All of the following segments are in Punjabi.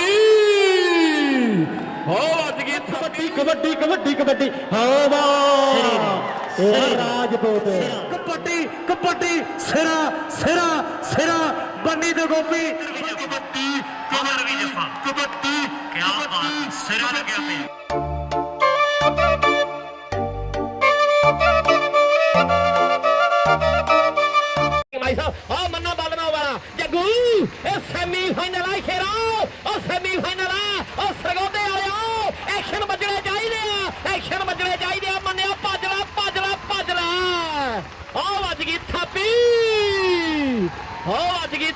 ਥਾਪੀ ਹੋ ਵੱਜ ਗਈ ਥਾਪੀ ਕਬੱਡੀ ਕਬੱਡੀ ਕਬੱਡੀ ਹਾਂ ਵਾਹ ਇਹ ਰਾਜਪੂਤ। ਕਬੱਡੀ ਕਬੱਡੀ ਸਿਰਾ ਸਿਰਾ ਸਿਰਾ। ਬੰਨੀ ਤੇ ਗੋਪੀ। ਕਬੱਡੀ ਕਮਰ ਵੀ ਜਫਾ? ਕਬੱਡੀ ਕੀ ਬਾਤ ਸਿਰਾ ਲੱਗਿਆ ਪਿਆ ਭਾਈ ਸਾਹਿਬ ਆ ਮੰਨਾ ਬਾਲਣਾ ਵਾਲਾ। ਜੱਗੂ ਇਹ ਸੈਮੀ ਫਾਈਨਲ ਆ ਖੇਰਾ ਉਹ ਸੈਮੀ ਫਾਈਨਲ ਆ ਉਹ ਸਰਗੋਦੇ ਵਾਲਿਓ ਐਕਸ਼ਨ ਵੱਜਣੇ ਚਾਹੀਦੇ ਆ ਐਕਸ਼ਨ ਵੱਜਣੇ ਚਾਹੀਦੇ ਆ ਮੰਨਿਆ ਭੱਜ ਲੈ ਭੱਜ ਲੈ ਭੱਜ ਲੈ ਆ ਵੱਜ ਗਈ ਥਾਪੀ ਆ ਵੱਜ ਗਈ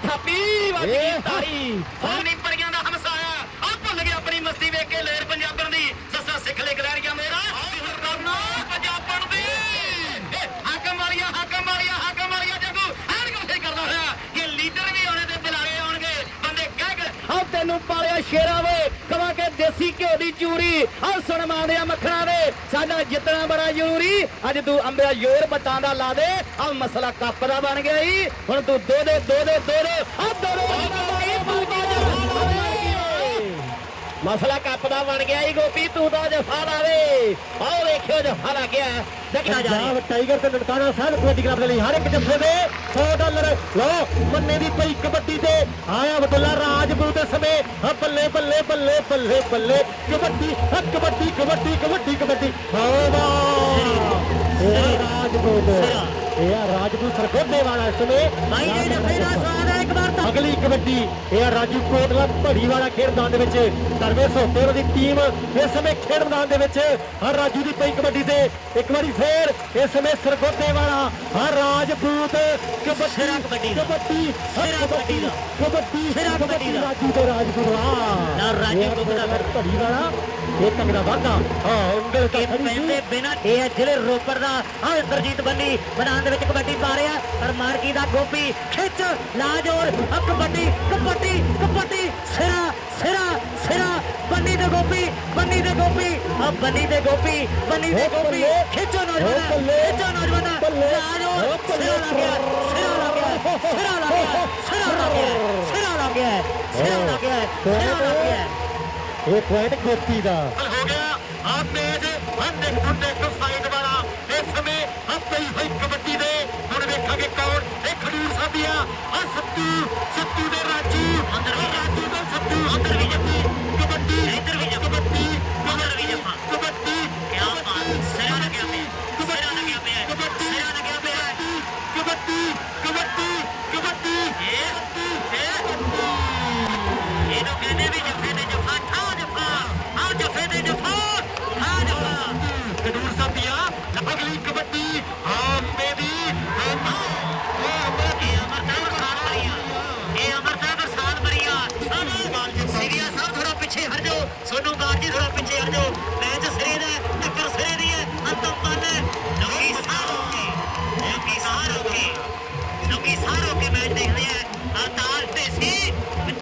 ਗਈ ਤਾੜੀ ਆਪਣੀ ਪਰੀਆਂ ਦਾ ਹਮਸਾਇਆ। ਆ ਭੁੱਲ ਗਿਆ ਆਪਣੀ ਮਸਤੀ ਵੇਖ ਕੇ ਲੇਰ ਪੰਜਾਬਣ ਦੀ। ਸੱਸਾ ਸਿੱਖ ਲੈ ਗਲੈਰੀਆ ਮੇਰਾ। ਕਰਨਾ ਪੰਜਾਬਣ ਦੀ। ਹਾਕਮ ਵਾਲੀਆ ਹਾਕਮ ਵਾਲੀਆ ਹਾਕਮ ਵਾਲੀਆ ਜੱਗੂ ਐਨ ਕੋਸ਼ਿਸ਼ ਕਰਦਾ ਹੋਇਆ। ਕਿ ਲੀਡਰ ਵੀ ਆਉਣੇ ਤੇ ਬੁਲਾਰੇ ਆਉਣਗੇ। ਬੰਦੇ ਕਹਿ ਆ ਤੈਨੂੰ ਪਾਲਿਆ ਸ਼ੇਰਾ ਵੇ। ਕਵਾ ਕੇ ਦੇਸੀ ਘਿਓ ਦੀ ਚੂਰੀ। ਆ ਸੁਣ ਮਾਂਦਿਆ ਮੱਖਣਾ ਵੇ ਸਾਡਾ ਜਿੱਤਣਾ ਬੜਾ ਜ਼ਰੂਰੀ। ਅੱਜ ਤੂੰ ਅੰਬਿਆ ਯੋਰ ਬਟਾਂ ਦਾ ਲਾ ਦੇ। ਆ ਮਸਲਾ ਕੱਪ ਦਾ ਬਣ ਗਿਆ ਈ। ਹੁਣ ਤੂੰ ਦੋ ਦੇ ਦੋ ਦੇ ਦੋ ਦੇ। ਆ ਮਸਲਾ ਕੱਪ ਦਾ ਬਣ ਗਿਆ ਈ ਗੋਪੀ ਤੂੰ ਤਾਂ ਜਫਾ ਲਾਵੇ ਆਓ ਵੇਖਿਓ ਜਫਾ ਲੱਗ ਗਿਆ ਦੇਖਣਾ ਜਾ ਪੰਜਾਬ ਟਾਈਗਰ ਤੇ ਨਨਕਾਣਾ ਸਾਹਿਬ ਕਬੱਡੀ ਕਲੱਬ ਦੇ ਲਈ ਹਰ ਇੱਕ ਜੱਫੇ ਦੇ 100 ਡਾਲਰ ਲਓ ਮੰਨੇ ਦੀ ਪਈ ਕਬੱਡੀ ਤੇ ਆਇਆ ਅਬਦੁੱਲਾ ਰਾਜਪੂਤ ਇਸ ਸਮੇਂ ਆ ਬੱਲੇ ਬੱਲੇ ਬੱਲੇ ਬੱਲੇ ਬੱਲੇ ਕਬੱਡੀ ਆ ਕਬੱਡੀ ਕਬੱਡੀ ਕਬੱਡੀ ਕਬੱਡੀ ਹਾਂ ਵਾਹ ਇਹ ਰਾਜਪੂਤ ਇਹ ਆ ਰਾਜਪੂਤ ਸਰਗੋਦੇ ਵਾਲਾ ਇਸ ਸਮੇਂ ਭਾਈ ਜੀ ਜਫੇ ਦਾ ਸਵਾਦ ਹੈ ਇੱਕ ਵਾਰ ਤਾਂ ਅਗਲੀ ਕਬੱਡੀ ਇਹ ਰਾਜੂ ਕੋਟਲਾ ਭੜੀ ਵਾਲਾ ਖੇਡ ਮੈਦਾਨ ਦੇ ਵਿੱਚ ਧਰਮੇ ਸੋਤੇ ਉਹਨਾਂ ਦੀ ਟੀਮ ਇਸ ਸਮੇਂ ਖੇਡ ਮੈਦਾਨ ਦੇ ਵਿੱਚ ਹਰ ਰਾਜੂ ਦੀ ਪਈ ਕਬੱਡੀ ਤੇ ਇੱਕ ਵਾਰੀ ਫੇਰ ਇਸ ਸਮੇਂ ਸਰਗੋਦੇ ਵਾਲਾ ਹਰ ਰਾਜਪੂਤ ਕਬੱਡੀ ਕਬੱਡੀ। ਕਬੱਡੀ ਕਬੱਡੀ। ਕਬੱਡੀ ਕਬੱਡੀ ਦਾ। ਰਾਜੂ ਤੇ ਰਾਜਪੂਤ ਨਾ ਰਾਜੂ ਫਿਰ। ਭੜੀ ਵਾਲਾ ਇਹ ਕੰਗਣਾ ਵਾਧਾ ਹਾਂ ਉਂਗਲ ਤਾਂ ਖੜੀ ਪੈਂਦੇ ਸੀ ਬਿਨਾਂ ਇਹ ਹੈ ਜ਼ਿਲ੍ਹੇ ਰੋਪੜ ਦਾ ਆ ਇੰਦਰਜੀਤ ਬੰਨੀ ਮੈਦਾਨ ਦੇ ਵਿੱਚ ਮਾਰਕੀ ਦਾ ਗੋਪੀ ਖਿੱਚ ਲਾਜੋਰ ਕਬੱਡੀ ਕਬੱਡੀ ਕਬੱਡੀ ਸਿਰਾ ਸਿਰਾ ਸਿਰਾ ਬੰਨੀ ਤੇ ਗੋਪੀ ਬੰਨੀ ਤੇ ਗੋਪੀ ਆ ਬੰਨੀ ਤੇ ਗੋਪੀ ਬੰਨੀ ਤੇ ਗੋਪੀ ਖਿੱਚੋ ਨੌਜਵਾਨਾ ਖਿੱਚੋ ਨੌਜਵਾਨਾ ਲਾਜੋਰ ਸਿਰਾ ਲੱਗ ਗਿਆ ਸਿਰਾ ਲੱਗ ਗਿਆ ਸਿਰਾ ਲੱਗ ਗਿਆ ਸਿਰਾ ਲੱਗ ਗਿਆ ਸਿਰਾ ਲੱਗ ਗਿਆ ਸਿਰਾ ਲੱਗ ਗਿਆ ਸਿਰਾ ਲੱਗ ਗਿਆ। ਇਹ ਪੁਆਇੰਟ ਗੋਪੀ ਦਾ। ਹੋ ਗਿਆ ਆ ਮੈਚ ਅੰਡੇ ਟੁੱਟੇ ਕੋ ਫਾਈਟ ਸਾਲ ਮਰੀਆ ਅਗਲੀ ਕਬੱਡੀ ਸਾਲ ਮਰੀਆ ਸਾਨੂੰ ਸੀਰੀਆ ਸਾਹਿਬ ਥੋੜਾ ਪਿੱਛੇ ਹਟ ਜਾਓ। ਸੋਨੂ ਗਾਰ ਜੀ ਥੋੜਾ ਪਿੱਛੇ ਹਟ ਜਾਓ।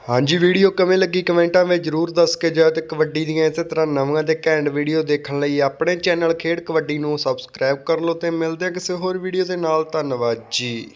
ਹਾਂਜੀ, ਵੀਡੀਓ ਕਿਵੇਂ ਲੱਗੀ ਕਮੈਂਟਾਂ ਵਿੱਚ ਜਰੂਰ ਦੱਸ ਕੇ ਜਾਓ ਤੇ ਕਬੱਡੀ ਦੀਆਂ ਇਸੇ ਤਰ੍ਹਾਂ ਨਵੀਆਂ ਤੇ ਘੈਂਟ ਵੀਡੀਓ ਦੇਖਣ ਲਈ ਆਪਣੇ ਚੈਨਲ ਖੇਡ ਕਬੱਡੀ ਨੂੰ ਸਬਸਕ੍ਰਾਈਬ ਕਰ ਲਓ ਤੇ ਮਿਲਦੇ ਹਾਂ ਕਿਸੇ ਹੋਰ ਵੀਡੀਓ ਦੇ ਨਾਲ, ਧੰਨਵਾਦ ਜੀ।